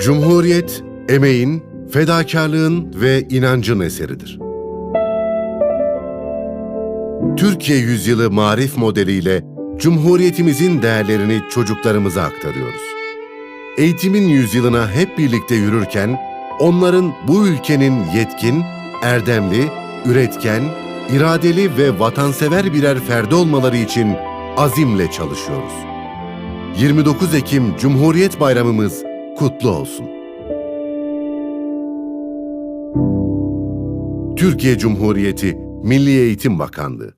Cumhuriyet, emeğin, fedakarlığın ve inancın eseridir. Türkiye Yüzyılı Marif modeliyle Cumhuriyetimizin değerlerini çocuklarımıza aktarıyoruz. Eğitimin yüzyılına hep birlikte yürürken, onların bu ülkenin yetkin, erdemli, üretken, iradeli ve vatansever birer ferdi olmaları için azimle çalışıyoruz. 29 Ekim Cumhuriyet Bayramımız kutlu olsun. Türkiye Cumhuriyeti Milli Eğitim Bakanlığı